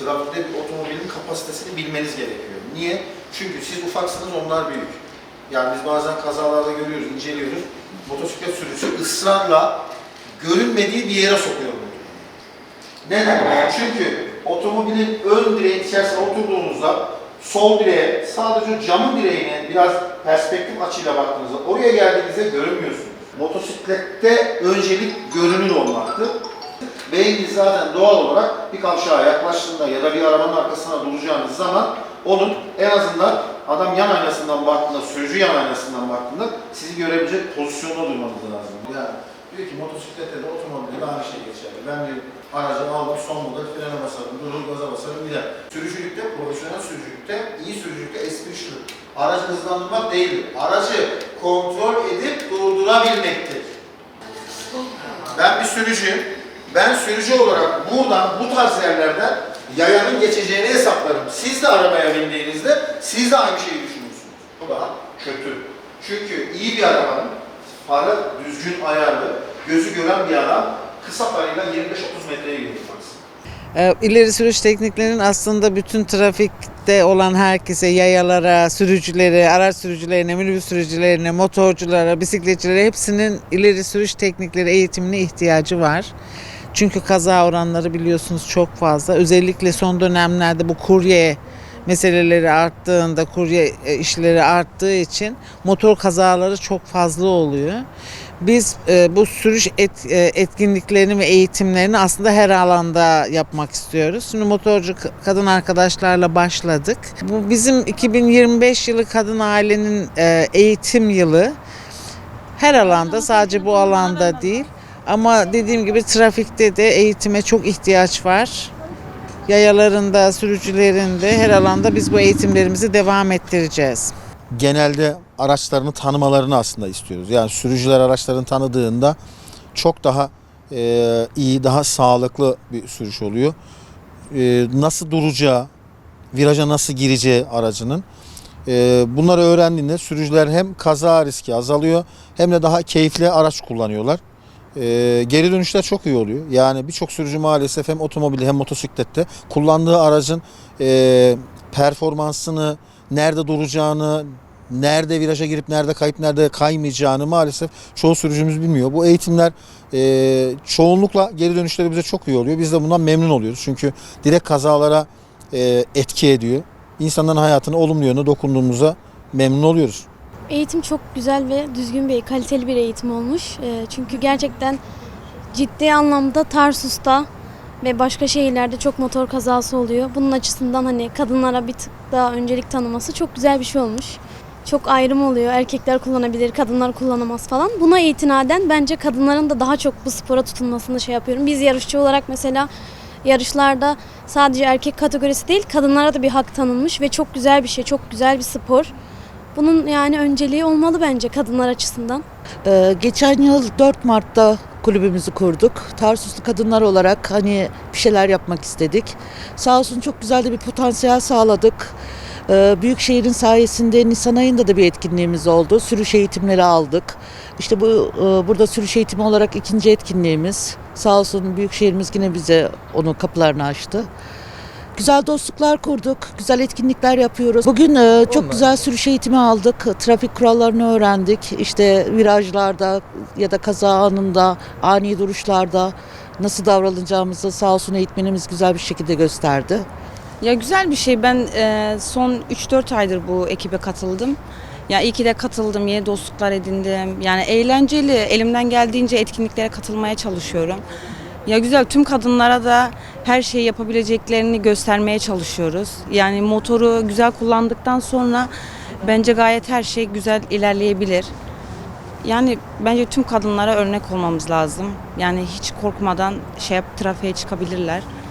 trafikte bir otomobilin kapasitesini bilmeniz gerekiyor. Niye? Çünkü siz ufaksınız, onlar büyük. Yani biz bazen kazalarda görüyoruz, inceliyoruz. Motosiklet sürücüsü ısrarla görünmediği bir yere sokuyor motoru. Neden? Çünkü otomobilin ön direğin içerisine oturduğunuzda sol direğe, sadece camın direğine biraz perspektif açıyla baktığınızda oraya geldiğinizde görünmüyorsunuz. Motosiklette öncelik görünür olmaktır. Beyniniz zaten doğal olarak bir kavşağa yaklaştığında ya da bir arabanın arkasına duracağınız zaman onun en azından adam yan aynasından baktığında, sürücü yan aynasından baktığında sizi görebilecek pozisyonda durmanız lazım. Yani diyor ki motosiklette de otomobilde de aynı şey geçerli. Ben bir aracı aldım, son model frene basarım, durur gaza basarım gider. Sürücülükte, profesyonel sürücülükte, iyi sürücülükte espri şu. Aracı hızlandırmak değildir. Aracı kontrol edip durdurabilmektir. Ben bir sürücüyüm. Ben sürücü olarak buradan, bu tarz yerlerden yayanın geçeceğini hesaplarım. Siz de arabaya bindiğinizde siz de aynı şeyi düşünürsünüz. Bu daha kötü. Çünkü iyi bir arabanın farı düzgün ayarlı, gözü gören bir adam kısa farıyla 25-30 metreye gidiyor. Ee, İleri sürüş tekniklerinin aslında bütün trafikte olan herkese, yayalara, sürücülere, araç sürücülerine, minibüs sürücülerine, motorculara, bisikletçilere hepsinin ileri sürüş teknikleri eğitimine ihtiyacı var. Çünkü kaza oranları biliyorsunuz çok fazla. Özellikle son dönemlerde bu kurye meseleleri arttığında, kurye e, işleri arttığı için motor kazaları çok fazla oluyor. Biz e, bu sürüş et, e, etkinliklerini ve eğitimlerini aslında her alanda yapmak istiyoruz. Şimdi motorcu kadın arkadaşlarla başladık. Bu bizim 2025 yılı kadın ailenin e, eğitim yılı. Her alanda sadece bu alanda değil. Ama dediğim gibi trafikte de eğitime çok ihtiyaç var. Yayalarında, sürücülerinde her alanda biz bu eğitimlerimizi devam ettireceğiz. genelde araçlarını tanımalarını aslında istiyoruz. Yani sürücüler araçlarını tanıdığında çok daha e, iyi, daha sağlıklı bir sürüş oluyor. E, nasıl duracağı, viraja nasıl gireceği aracının. E, bunları öğrendiğinde sürücüler hem kaza riski azalıyor hem de daha keyifli araç kullanıyorlar. E, geri dönüşler çok iyi oluyor. Yani birçok sürücü maalesef hem otomobilde hem motosiklette kullandığı aracın e, performansını, nerede duracağını, nerede viraja girip nerede kayıp nerede kaymayacağını maalesef çoğu sürücümüz bilmiyor. Bu eğitimler e, çoğunlukla geri dönüşleri bize çok iyi oluyor. Biz de bundan memnun oluyoruz. Çünkü direkt kazalara e, etki ediyor. İnsanların hayatına olumlu yönde dokunduğumuza memnun oluyoruz. Eğitim çok güzel ve düzgün bir, kaliteli bir eğitim olmuş. Ee, Çünkü gerçekten ciddi anlamda Tarsus'ta ve başka şehirlerde çok motor kazası oluyor. Bunun açısından hani kadınlara bir tık daha öncelik tanıması çok güzel bir şey olmuş. Çok ayrım oluyor. Erkekler kullanabilir, kadınlar kullanamaz falan. Buna itinaden bence kadınların da daha çok bu spora tutulmasını şey yapıyorum. Biz yarışçı olarak mesela yarışlarda sadece erkek kategorisi değil, kadınlara da bir hak tanınmış ve çok güzel bir şey, çok güzel bir spor. Bunun yani önceliği olmalı bence kadınlar açısından. Ee, geçen yıl 4 Mart'ta kulübümüzü kurduk. Tarsuslu kadınlar olarak hani bir şeyler yapmak istedik. Sağ olsun çok güzel de bir potansiyel sağladık. Ee, Büyükşehir'in sayesinde Nisan ayında da bir etkinliğimiz oldu. Sürüş eğitimleri aldık. İşte bu e, burada sürüş eğitimi olarak ikinci etkinliğimiz. Sağ olsun Büyükşehir'imiz yine bize onun kapılarını açtı. Güzel dostluklar kurduk, güzel etkinlikler yapıyoruz. Bugün e, çok güzel sürüş eğitimi aldık, trafik kurallarını öğrendik. İşte virajlarda ya da kaza anında, ani duruşlarda nasıl davranacağımızı sağ olsun eğitmenimiz güzel bir şekilde gösterdi. Ya güzel bir şey. Ben e, son 3-4 aydır bu ekibe katıldım. Ya iyi ki de katıldım, yeni dostluklar edindim. Yani eğlenceli, elimden geldiğince etkinliklere katılmaya çalışıyorum. Ya güzel, tüm kadınlara da her şeyi yapabileceklerini göstermeye çalışıyoruz. Yani motoru güzel kullandıktan sonra bence gayet her şey güzel ilerleyebilir. Yani bence tüm kadınlara örnek olmamız lazım. Yani hiç korkmadan şey yap trafiğe çıkabilirler.